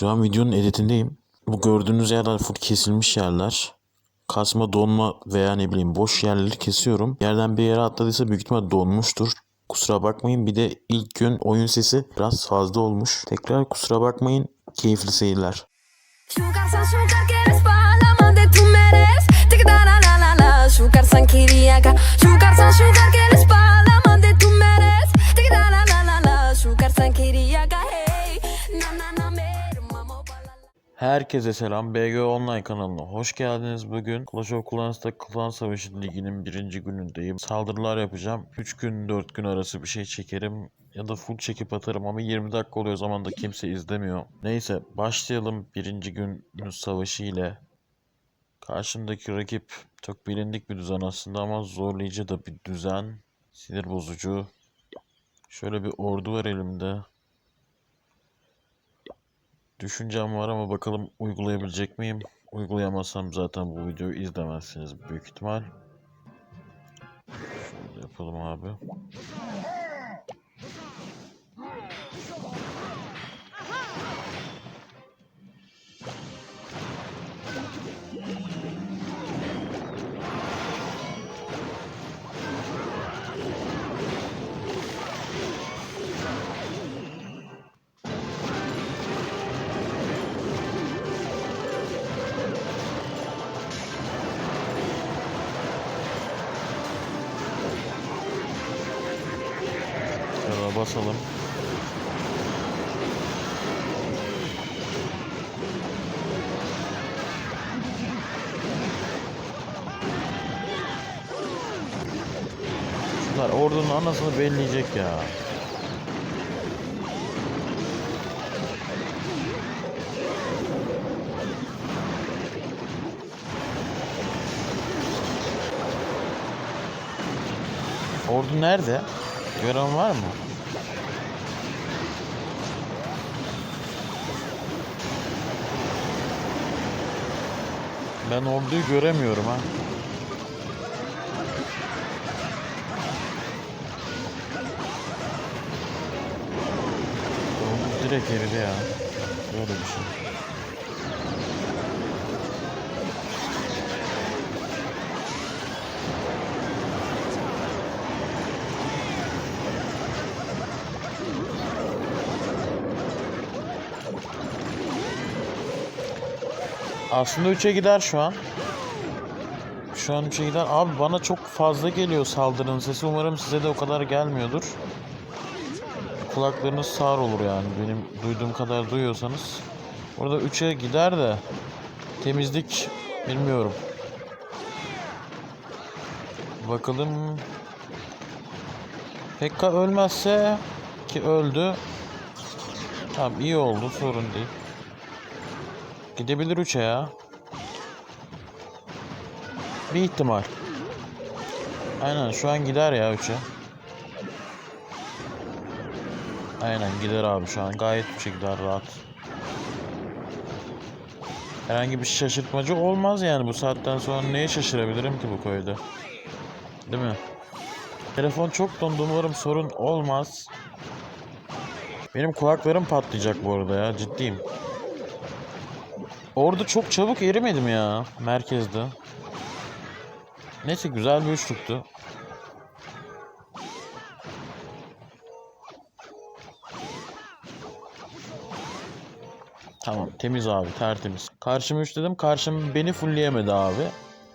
Şu an videonun editindeyim. Bu gördüğünüz yerler full kesilmiş yerler. Kasma, donma veya ne bileyim boş yerleri kesiyorum. Yerden bir yere atladıysa büyük ihtimal donmuştur. Kusura bakmayın. Bir de ilk gün oyun sesi biraz fazla olmuş. Tekrar kusura bakmayın. Keyifli seyirler. Herkese selam. BG Online kanalına hoş geldiniz. Bugün Clash of Clans'ta Klan Savaşı Ligi'nin birinci günündeyim. Saldırılar yapacağım. 3 gün 4 gün arası bir şey çekerim. Ya da full çekip atarım ama 20 dakika oluyor zaman da kimse izlemiyor. Neyse başlayalım birinci günün savaşı ile. Karşımdaki rakip çok bilindik bir düzen aslında ama zorlayıcı da bir düzen. Sinir bozucu. Şöyle bir ordu var elimde. Düşüncem var ama bakalım uygulayabilecek miyim? Uygulayamazsam zaten bu videoyu izlemezsiniz büyük ihtimal. Şöyle yapalım abi. Basalım. Şunlar ordunun anasını belleyecek ya. Ordu nerede? Gören var mı? Ben orduyu göremiyorum ha. Ordu direkt eridi ya. Böyle bir şey. Aslında 3'e gider şu an. Şu an 3'e gider. Abi bana çok fazla geliyor saldırının sesi. Umarım size de o kadar gelmiyordur. Kulaklarınız sağır olur yani. Benim duyduğum kadar duyuyorsanız. Orada 3'e gider de temizlik bilmiyorum. Bakalım. Pekka ölmezse ki öldü. Tamam iyi oldu sorun değil. Gidebilir 3'e ya. Bir ihtimal. Aynen şu an gider ya 3'e. Aynen gider abi şu an gayet 3'e gider rahat. Herhangi bir şaşırtmacı olmaz yani bu saatten sonra neye şaşırabilirim ki bu köyde? Değil mi? Telefon çok dondu umarım sorun olmaz. Benim kulaklarım patlayacak bu arada ya ciddiyim. Orada çok çabuk erimedim ya merkezde. Neyse güzel bir üçlüktü. Tamam temiz abi tertemiz. Karşım üç dedim karşım beni fullleyemedi abi.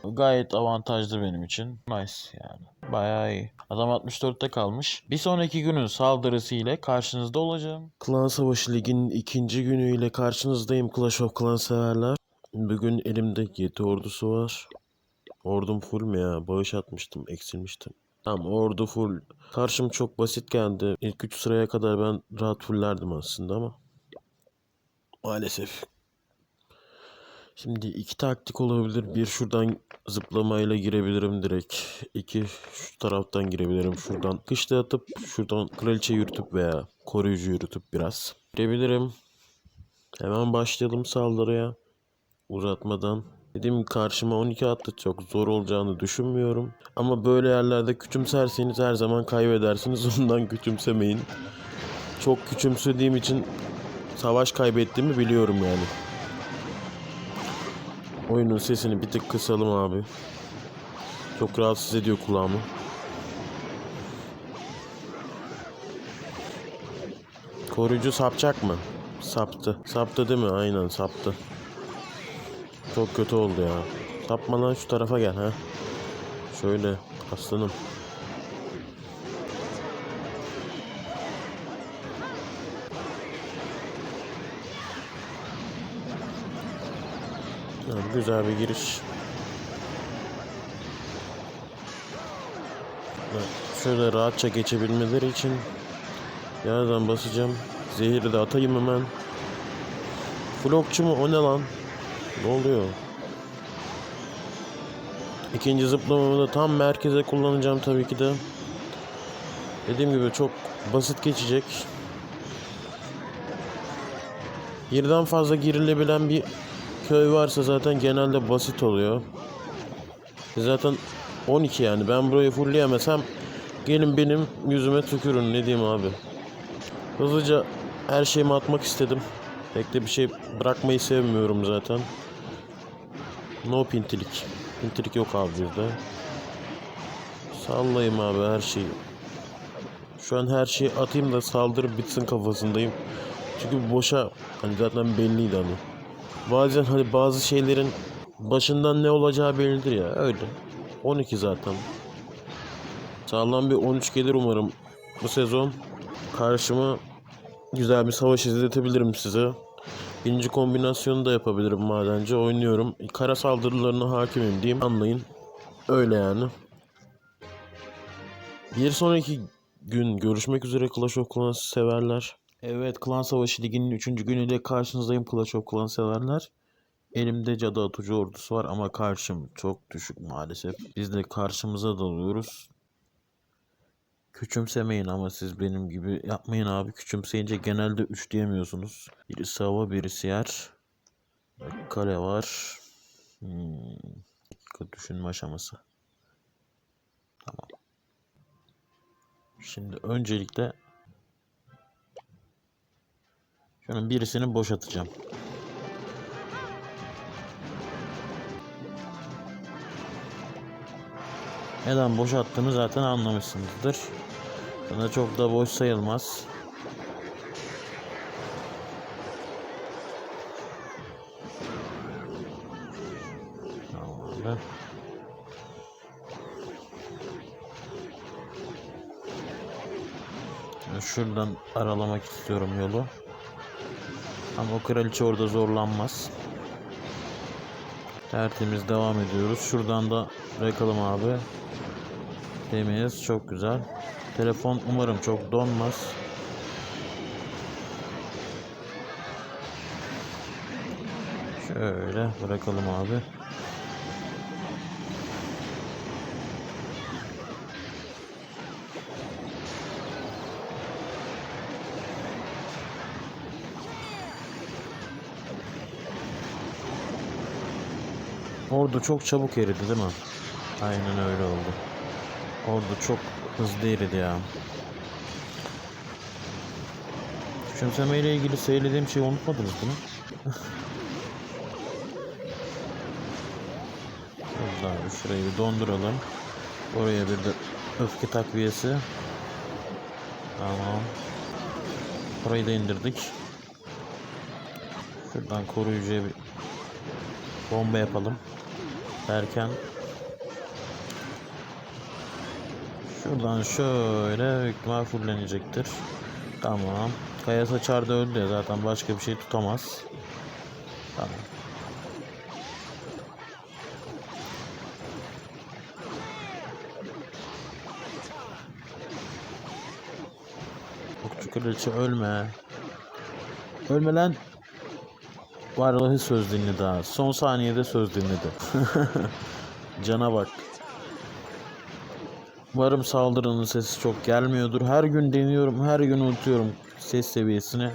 Gayet avantajlı benim için. Nice yani. Bayağı iyi. Adam 64'te kalmış. Bir sonraki günün saldırısı ile karşınızda olacağım. Klan Savaşı Ligi'nin ikinci günüyle karşınızdayım Clash of Clans severler. Bugün elimde 7 ordusu var. Ordum full mü ya? Bağış atmıştım, eksilmiştim. Tamam ordu full. Karşım çok basit geldi. İlk 3 sıraya kadar ben rahat fullerdim aslında ama. Maalesef. Şimdi iki taktik olabilir. Bir şuradan zıplamayla girebilirim direkt. İki şu taraftan girebilirim. Şuradan kışla atıp şuradan kraliçe yürütüp veya koruyucu yürütüp biraz. Girebilirim. Hemen başlayalım saldırıya. Uzatmadan. Dediğim gibi karşıma 12 attı çok zor olacağını düşünmüyorum. Ama böyle yerlerde küçümserseniz her zaman kaybedersiniz. Ondan küçümsemeyin. Çok küçümsediğim için savaş kaybettiğimi biliyorum yani. Oyunun sesini bir tık kısalım abi. Çok rahatsız ediyor kulağımı. Koruyucu sapacak mı? Saptı. Saptı değil mi? Aynen saptı. Çok kötü oldu ya. Sapma lan şu tarafa gel ha. Şöyle aslanım. Güzel bir giriş. Evet, Şöyle rahatça geçebilmeleri için yerden basacağım. Zehiri de atayım hemen. Flokçu mu? O ne lan? Ne oluyor? İkinci zıplamamı da tam merkeze kullanacağım tabii ki de. Dediğim gibi çok basit geçecek. Birden fazla girilebilen bir köy varsa zaten genelde basit oluyor. Zaten 12 yani ben burayı fullleyemesem gelin benim yüzüme tükürün ne diyeyim abi. Hızlıca her şeyimi atmak istedim. Pek de bir şey bırakmayı sevmiyorum zaten. No pintilik. Pintilik yok abi bizde. Sallayayım abi her şeyi. Şu an her şeyi atayım da saldırı bitsin kafasındayım. Çünkü boşa hani zaten belliydi hani. Bazen hani bazı şeylerin başından ne olacağı bellidir ya öyle. 12 zaten. Sağlam bir 13 gelir umarım bu sezon. Karşıma güzel bir savaş izletebilirim size. Birinci kombinasyonu da yapabilirim madenci. Oynuyorum. Kara saldırılarına hakimim diyeyim. Anlayın. Öyle yani. Bir sonraki gün görüşmek üzere Clash of Clans severler. Evet Klan Savaşı Ligi'nin 3. günüyle karşınızdayım Clash of Clans severler. Elimde cadı atıcı ordusu var ama karşım çok düşük maalesef. Biz de karşımıza dalıyoruz. Küçümsemeyin ama siz benim gibi yapmayın abi. Küçümseyince genelde 3 diyemiyorsunuz. Birisi hava birisi yer. Kale var. Hmm. Düşünme aşaması. Tamam. Şimdi öncelikle Şunun birisini boşaltacağım. Neden boşalttığımı zaten anlamışsınızdır. Sana çok da boş sayılmaz. Tamam. Şuradan aralamak istiyorum yolu. Ama kraliçe orada zorlanmaz. Tertemiz devam ediyoruz. Şuradan da bırakalım abi. Temiz. Çok güzel. Telefon umarım çok donmaz. Şöyle bırakalım abi. Ordu çok çabuk eridi değil mi? Aynen öyle oldu. Ordu çok hızlı eridi ya. Küçümseme ile ilgili söylediğim şeyi unutmadınız? Şurada abi şurayı bir donduralım. Oraya bir de öfke takviyesi. Tamam. Orayı da indirdik. Şuradan koruyucuya bir bomba yapalım derken şuradan şöyle büyük ihtimal fullenecektir. Tamam. Kaya saçar da öldü ya zaten başka bir şey tutamaz. Tamam. Okçu kraliçe ölme. Ölme lan. Vallahi söz dinledi ha. Son saniyede söz dinledi. Cana bak. Umarım saldırının sesi çok gelmiyordur. Her gün deniyorum, her gün unutuyorum ses seviyesini.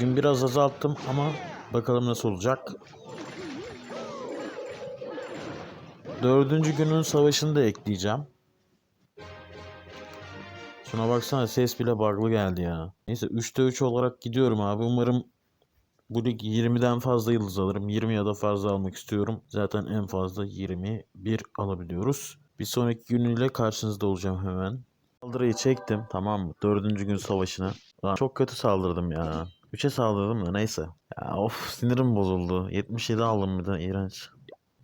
Gün biraz azalttım ama bakalım nasıl olacak. Dördüncü günün savaşını da ekleyeceğim. Şuna baksana ses bile bug'lı geldi ya. Neyse 3'te 3 olarak gidiyorum abi. Umarım bu lig 20'den fazla yıldız alırım. 20 ya da fazla almak istiyorum. Zaten en fazla 21 alabiliyoruz. Bir sonraki günüyle karşınızda olacağım hemen. Saldırıyı çektim tamam mı? Dördüncü gün savaşına. Lan çok kötü saldırdım ya. 3'e saldırdım da neyse. Ya of sinirim bozuldu. 77 aldım bir de iğrenç.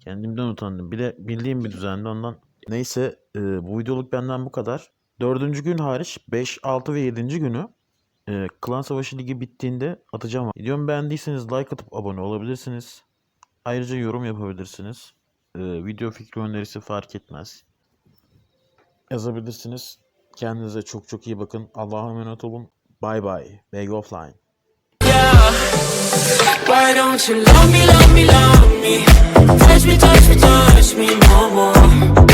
Kendimden utandım. Bir de bildiğim bir düzendi ondan. Neyse e, bu videoluk benden bu kadar. Dördüncü gün hariç 5, 6 ve 7. günü e, Klan Savaşı Ligi bittiğinde atacağım. Videomu beğendiyseniz like atıp abone olabilirsiniz. Ayrıca yorum yapabilirsiniz. E, video fikri önerisi fark etmez. Yazabilirsiniz. Kendinize çok çok iyi bakın. Allah'a emanet olun. Bye bye. Beg offline. Why don't you love me, love me, love me? Touch me, touch me, touch me no more.